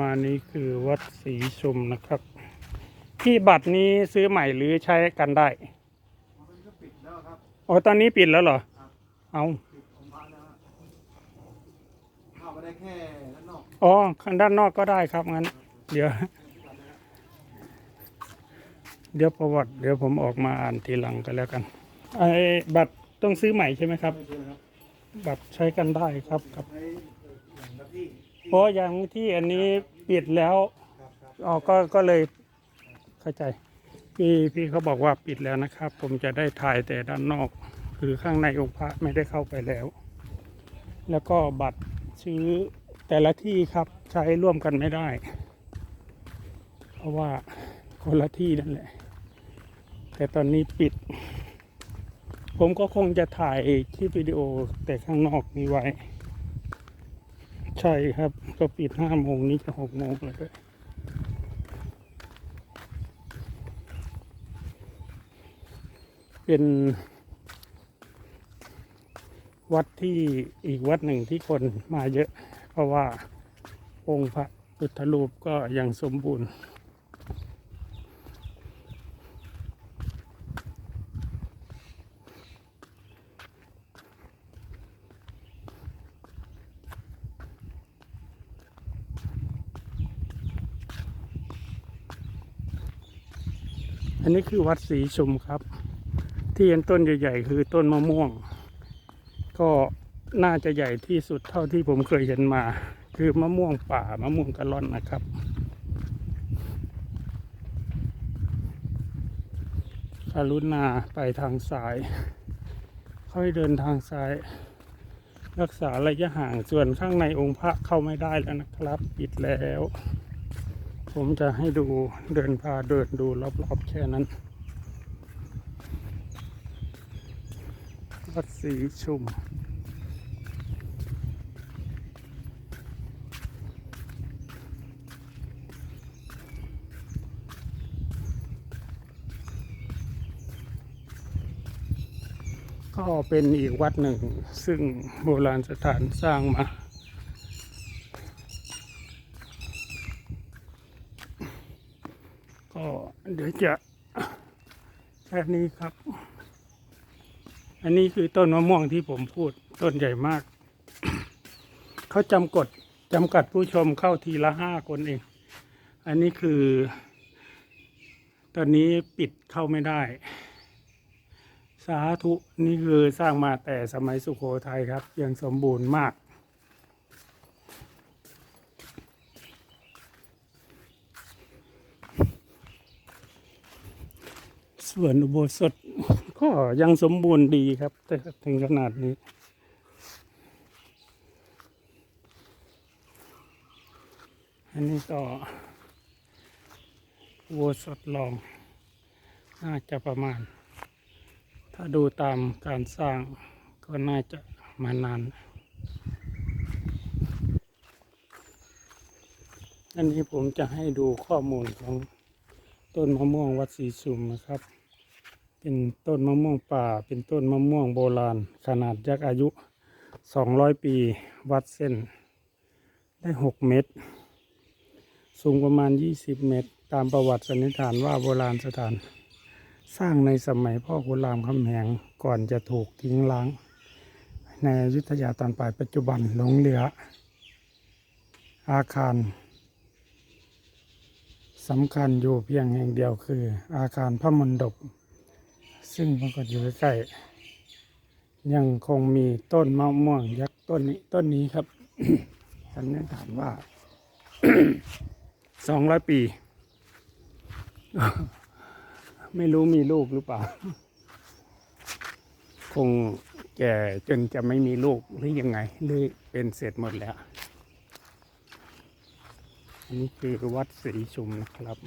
มานี้คือวัดศรีชุมนะครับ ที่บัตรนี้ซื้อใหม่หรือใช้กันได้มันก็ปิดแล้วครับอ๋อตอนนี้ปิดแล้วเหรอ เอาปิดองค์พระแล้วเข้าไปได้แค่ด้านนอกอ๋อข้างด้านนอกก็ได้ครับงั้น เดี๋ยว เดี๋ยวประวัติ เดี๋ยวผมออกมาอ่านทีหลังกันแล้วกันไอ้บัตรต้องซื้อใหม่ใช่ไหมครับไม่ใช่นะครับบัตรใช้กันได้ครับครับ ใช้อย่างละที่ที่เพราะอย่างที่อันนี้ปิดแล้วครับครับอ๋อก็ก็เลยเข้าใจ พี่พี่เขาบอกว่าปิดแล้วนะครับ ผมจะได้ถ่ายแต่ด้านนอก คือข้างในองค์พระไม่ได้เข้าไปแล้ว แล้วก็บัตรซื้อแต่ละที่ครับใช้ร่วมกันไม่ได้ เพราะว่าคนละที่นั่นแหละ แต่ตอนนี้ปิด ผมก็คงจะถ่ายคลิปวิดีโอแต่ข้างนอกนี้ไว้ ใช่ครับ ก็ปิดห้าโมงนี้จะหกโมงแล้วด้วยเป็น วัดที่อีกวัดหนึ่งที่คนมาเยอะ เพราะว่าองค์พระพุทธรูปก็ยังสมบูรณ์ อันนี้คือวัดศรีชุมครับ ที่เห็นต้นใหญ่ๆคือต้นมะม่วง ก็น่าจะใหญ่ที่สุดเท่าที่ผมเคยเห็นมา คือมะม่วงป่ามะม่วงกะล่อนนะครับกรุณาไปทางซ้าย ค่อยเดินทางซ้าย รักษาระยะห่างส่วนข้างในองค์พระเข้าไม่ได้แล้วนะครับ ปิดแล้ว ผมจะให้ดูเดินพาเดินดูรอบๆแค่นั้น วัดศรีชุมก็เป็นอีกวัดหนึ่ง ซึ่งโบราณสถานสร้างมา ก็เดี๋ยวจะแค่นี้ครับ อันนี้คือต้นมะม่วงที่ผมพูดต้นใหญ่มาก เขาจำกดจำกัดผู้ชมเข้าทีละห้าคนเอง อันนี้คือ ตอนนี้ปิดเข้าไม่ได้ สาธุนี่คือสร้างมาแต่สมัยสุโขทัยครับ ยังสมบูรณ์มาก ส่วนอุโบสถก็ยังสมบูรณ์ดีครับ แต่ถึงขนาดนี้อันนี้ก็อุโบสถรอง น่าจะประมาณ ถ้าดูตามการสร้างก็น่าจะมานาน อันนี้ผมจะให้ดูข้อมูลของต้นมะม่วงวัดศรีชุมนะครับ เป็นต้นมะม่วงป่า เป็นต้นมะม่วงโบราณ ขนาดยักษ์อายุ 200 ปี วัดเส้น ได้ 6 เมตร สูงประมาณ 20 เมตร ตามประวัติสันนิษฐานว่าโบราณสถาน สร้างในสมัยพ่อขุนรามคำแหงก่อนจะถูกทิ้งล้าง ในอยุธยาตอนปลายปัจจุบันหลงเหลือ อาคารสำคัญอยู่เพียงแห่งเดียวคืออาคารพระมณฑป ซึ่งมันก็อยู่ใกล้ๆยังคงมีต้นมะม่วงยักษ์ต้นนี้ต้นนี้ครับสันนิษฐานว่าสองร้อยปี ไม่รู้มีลูกหรือเปล่า คงแก่จนจะไม่มีลูกหรือยังไง หรือเป็นเสร็จหมดแล้ว อันนี้คือวัดศรีชุมนะครับ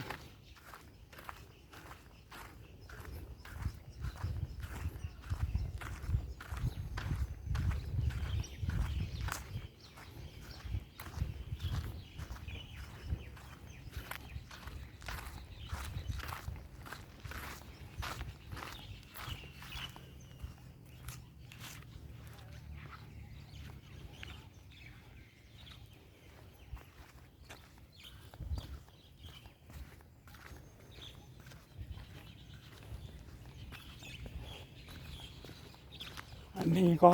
อันนี้ก็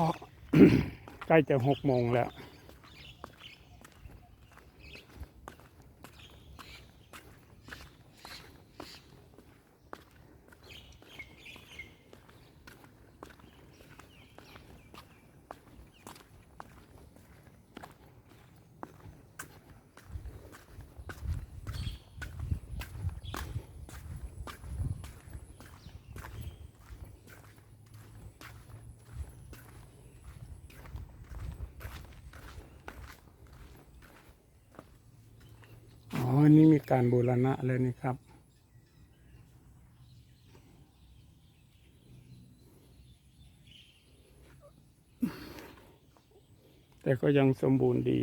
ใกล้จะหกโมงแล้ว อ๋อนี่มีการบูรณะเลยนี่ครับ แต่ก็ยังสมบูรณ์ดี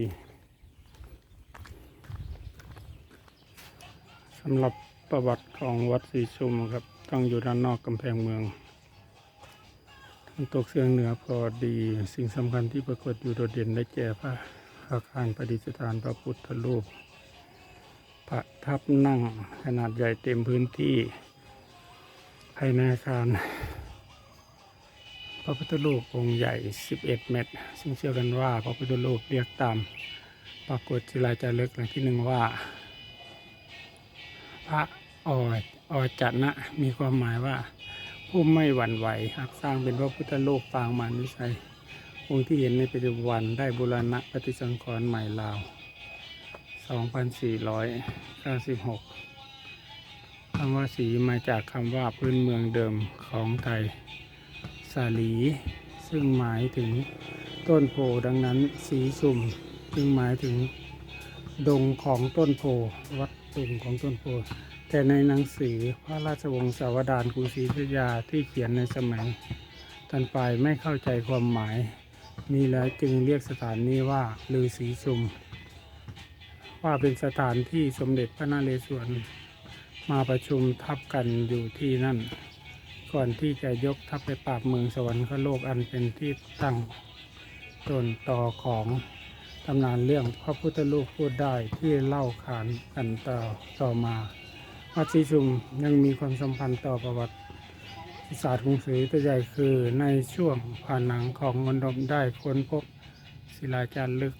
สำหรับประวัติของวัดศรีชุมครับ ต้องอยู่ด้านนอกกำแพงเมืองทางตกเสียงเหนือพอดี สิ่งสำคัญที่ปรากฏอยู่โดดเด่นได้แก่พระอาคารประดิษฐานพระพุทธรูป พระทับนั่งขนาดใหญ่เต็มพื้นที่ภายในอาคารพระพุทธรูปองค์ใหญ่ 11 เมตร ซึ่งเชื่อกันว่าพระพุทธรูปเรียกตามปรากฏศิลาจารึกหลังที่หนึ่งว่า พระออออจัดนะ มีความหมายว่า ผู้ไม่หวั่นไหวครับสร้างเป็นพระพุทธรูปปางมารวิชัยองค์ที่เห็นในปัจจุบันได้บูรณะปฏิสังขรณ์ใหม่ลาว 2496คำว่าสีมาจากคำว่าพื้นเมืองเดิมของไทย สาลี ซึ่งหมายถึงต้นโพดังนั้นสีสุ่มจึงหมายถึงดงของต้นโพวัดดงของต้นโพแต่ในหนังสือพระราชวงศ์สาวดารกรุงศรีอยุธยาที่เขียนในสมัยตันปลายไม่เข้าใจความหมายนี้แล้วจึงเรียกสถานนี้ว่าลือสีชุม ว่าเป็นสถานที่สมเด็จพระนเรศวร มาประชุมทับกันอยู่ที่นั่น ก่อนที่จะยกทัพไปปราบเมืองสวรรคโลกอันเป็นที่ตั้งต้นต่อของตำนานเรื่องพระพุทธรูปพูดได้ที่เล่าขานกันต่อต่อมาวัดศรีชุมยังมีความสัมพันธ์ต่อประวัติศาสตร์กรุงศรีอยุธยาคือในช่วงผ่านหนังของมนดมได้ค้นพบศิลาจารึก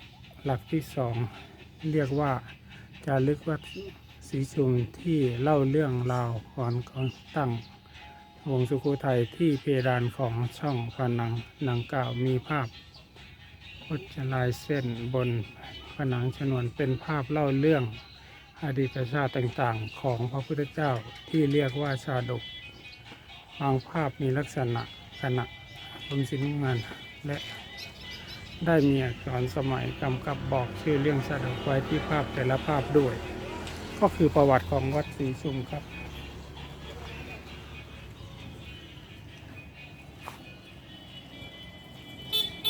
หลักที่สอง เรียกว่าจารึกวัดศรีชุมที่เล่าเรื่องราวก่อนก่อตั้งวงสุโขทัยที่เพดานของช่องผนังหนังกล่าวมีภาพพจลายเส้นบนผนังชนวนเป็นภาพเล่าเรื่องอดีตชาติต่างๆ ของพระพุทธเจ้าที่เรียกว่าชาดกบางภาพมีลักษณะขณะรมสินงานและ ได้มีอักษรสมัยกำกับบอกชื่อเรื่องสะดกไว้ที่ภาพแต่ละภาพด้วย ก็คือประวัติของวัดศรีชุมครับ